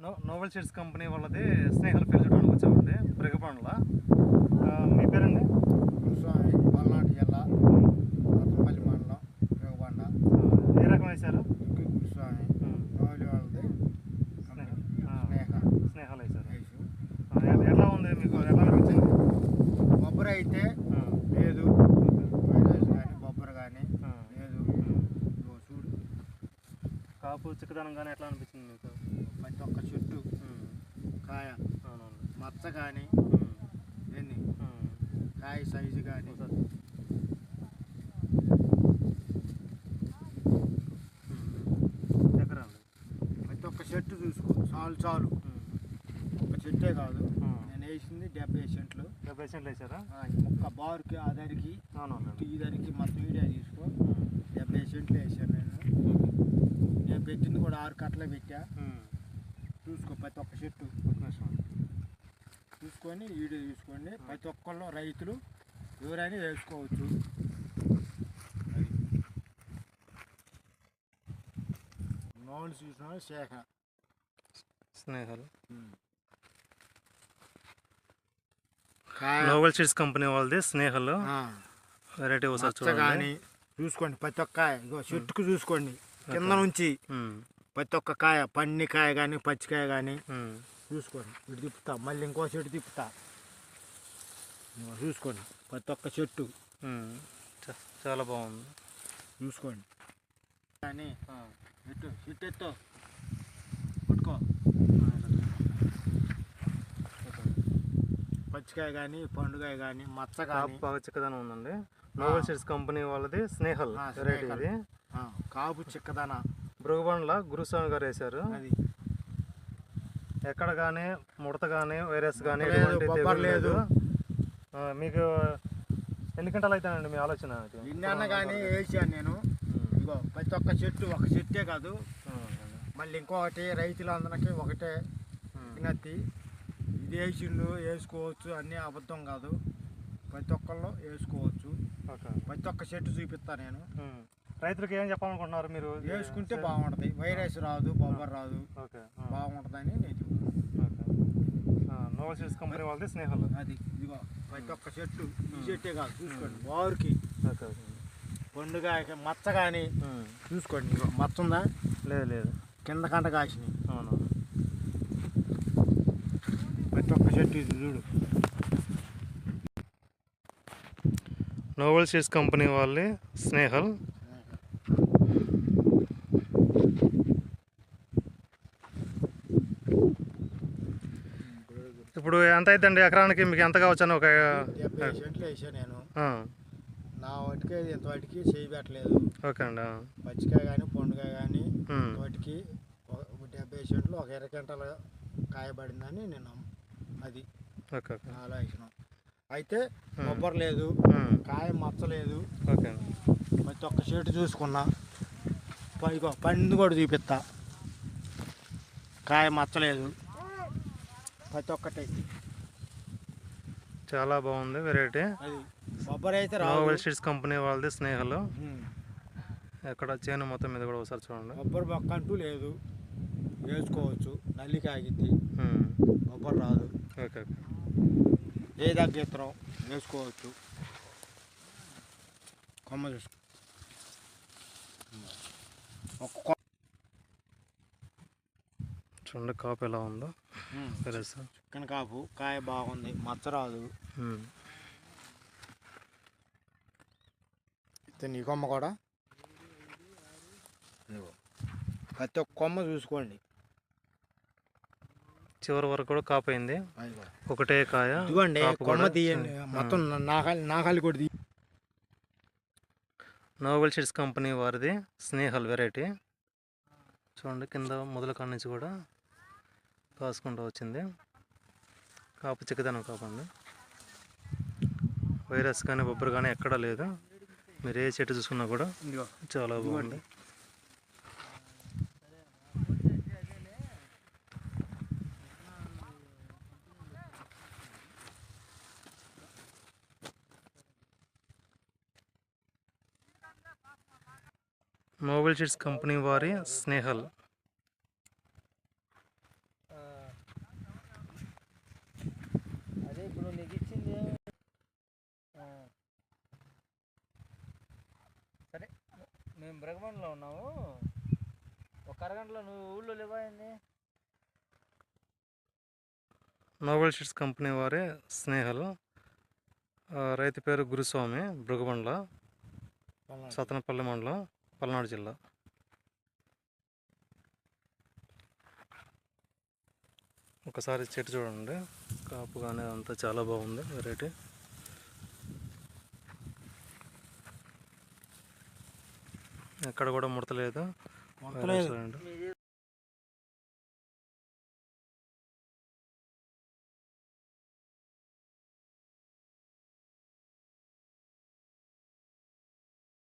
No novel seeds company వాళ్ళది Snehal field చూడడానికి వచ్చామండి బ్రిగపండ్ల. మీ పేరండి? స్వామి పల్నాడు జిల్లా రత్నపల్లి మండలం ఆ, ఏ రకం వేశారు? దుగ్గు స్వామి ఉమ్, నోలి వాళ్ళది. స్నేహ. స్నేహాలు వేశారు. రైసు ఆ, ఎ- ఎట్లా ఉంది మీకు? ఎలా అనిపించింది? బొబ్బరి అయితే లేదు. వైరస్ కానీ బొబ్బరి కానీ లేదు. చూడు. కాపు చిక్కదనం కానీ ఎట్లా అనిపించింది మీకు ప్రతి ఒక్క చెట్టు ఉమ్, కాయ మచ్చ కానీ ఉమ్. కాయ సైజు కానీ. అండి. ప్రతి ఒక్క చెట్టు చూసుకో. చాలు చాలు. ఒక చెట్టే కాదు. నేను వేసింది డెబ్బై సెంట్లు డెబ్బై సెంట్లు వేసారా? మొక్క బారుకి ఆ అవునవునండి ఈ దరికి మొత్తం వీడియో తీసుకో. డెబ్బై సెంట్లు వేసాను నేను. నేను పెట్టింది కూడా ఆరు కట్టలే పెట్టా. చూసుకో ప్రతి ఒక్క చెట్టు ఒక్క చూసుకొని వీడియో తీసుకోండి ప్రతి ఒక్కళ్ళు రైతులు ఎవరైనా వేసుకోవచ్చు. మామూలు చూసిన శేఖ స్నేహాలు. నోవెల్ సీడ్స్ కంపెనీ వాళ్ళది స్నేహలు. ఆ, వెరైటీ ఒకసారి మచ్చ చూడండి కానీ చూసుకోండి ప్రతి ఒక్క చెట్టుకు చూసుకోండి. కింద నుంచి ప్రతి ఒక్క కాయ పండి కాయ కానీ పచ్చికాయ కానీ చూసుకోండి. ఇటు తిప్పుతా. మళ్ళీ ఇంకో చెట్టు తిప్పుతా. చూసుకోండి. ప్రతి ఒక్క చెట్టు. చాలా బాగుంది. చూసుకోండి. కానీ ఎట్టు చెట్టు ఎట్టు పట్టుకో. పచ్చికాయ కానీ పండుగాయ కానీ మచ్చ కాపు కానీ బాగా చిక్కదనం ఉందండి. నోవెల్ సీడ్స్ కంపెనీ వాళ్ళది స్నేహల్ వెరైటీ. ఇది. ఆ, కాపు చిక్కదన. భృగబండ్ల గురుస్వామి గారు వేశారు. అది. ఎక్కడ కానీ ముడత కానీ వైరస్ కానీ లేదు, మీకు ఎన్ని గంటలు అవుతానండి మీ ఆలోచన? నిన్న కానీ వేసాను నేను. ఇగో ప్రతి ఒక్క చెట్టు ఒక చెట్టే కాదు. మళ్ళీ ఇంకొకటి రైతులందరికీ ఒకటే. వినతి. ఇది వేసిండు వేసుకోవచ్చు అన్నీ అబద్ధం కాదు. ప్రతి ఒక్కళ్ళు వేసుకోవచ్చు. ప్రతి ఒక్క చెట్టు చూపిస్తా నేను. రైతులకు ఏం చెప్పాలనుకుంటున్నారు మీరు? వేసుకుంటే బాగుంటుంది. వైరస్ రాదు బొబ్బర్ రాదు. ఓకే. బాగుంటుందని నేను నోవెల్ సీడ్స్ కంపెనీ వాళ్ళది స్నేహలు. అది ఇదిగో ప్రతి ఒక్క చెట్టు ఈ చెట్టే కాదు చూసుకోండి. వారికి పండుగ మచ్చ కానీ. చూసుకోండి ఇదిగో మచ్చ ఉందా? లేదు లేదు. కింద కంట కాసినాయి. అవును. ప్రతి ఒక్క చెట్టు ఇది చూడు. నోవెల్ సీడ్స్ కంపెనీ వాళ్ళే స్నేహల్. ఇప్పుడు ఎంత అవుతుందండి ఎకరానికి? మీకు ఎంత కావచ్చని ఒక డెబ్బై సెంట్లు వేసా నేను. ఆ, నా వాటికి ఇంతవాటికి చేయి పెట్టలేదు. ఓకే అండి ఆ, పచ్చికాయ కానీ పండుగ కానీ ఉమ్, వాటికి ఒక- ఒక డెబ్బై సెంట్లు ఒక ఇరవై గంటల కాయబడిందని నేను అది. Okay okay. ఆలోచన అయితే కొబ్బరి లేదు ఉమ్, కాయ మచ్చలేదు ఓకే అండి. ప్రతి ఒక్క చెట్టు చూసుకున్నా పైగో పండు కూడా చూపిస్తా. కాయ మచ్చలేదు ప్రతి ఒక్కటి. చాలా బాగుంది వెరైటీ. అది కొబ్బరి అయితే రావు సీడ్స్ కంపెనీ వాళ్ళది స్నేహలు. ఎక్కడ చేను మొత్తం మీద కూడా ఒకసారి చూడండి. కొబ్బరి మొక్క అంటూ లేదు. వేసుకోవచ్చు. నల్లి కాగిద్ది కొబ్బరి రాదు. ఓకే ఏ దగ్గర ఇత్తనం వేసుకోవచ్చు. కొమ్మ చూసుకో. చూడండి కాపు ఎలా ఉందో. సరే సార్. చికెన్ కాపు కాయ బాగుంది మచ్చ రాదు అయితే నీ కొమ్మ కూడా? ఇదిగో. ప్రతి ఒక్క కొమ్మ చూసుకోండి. చివరి వరకు కూడా కాపు అయింది అదిగో. ఒకటే కాయ ఇదిగోండి కొమ్మ తీయండి. మొత్తం నాకాలి నాకాలి కూడా తీ నోవెల్ షీట్స్ కంపెనీ వారిది స్నేహల్ వెరైటీ చూడండి కింద మొదల కాడ నుంచి కూడా. కాసుకుంటూ వచ్చింది. కాపు చిక్కదనం కాపండి. వైరస్ కానీ బొబ్బరు కానీ ఎక్కడా లేదు. మీరు ఏ చెట్టు చూసుకున్నా కూడా చాలా బాగుంది. నోబెల్ షీట్స్ కంపెనీ వారి స్నేహల్. మేము బ్రహ్మంలో ఉన్నాము. ఒక అరగంటలో నువ్వు ఊళ్ళో లేవాయింది నోబెల్ షీట్స్ కంపెనీ వారి స్నేహలు. రైతు పేరు గురుస్వామి భృగబండ్ల సతనపల్లి మండలం పల్నాడు జిల్లా. ఒకసారి చెట్టు చూడండి. కాపు కానీ అంతా చాలా బాగుంది వెరైటీ. ఎక్కడ కూడా ముడతలేదు. మీది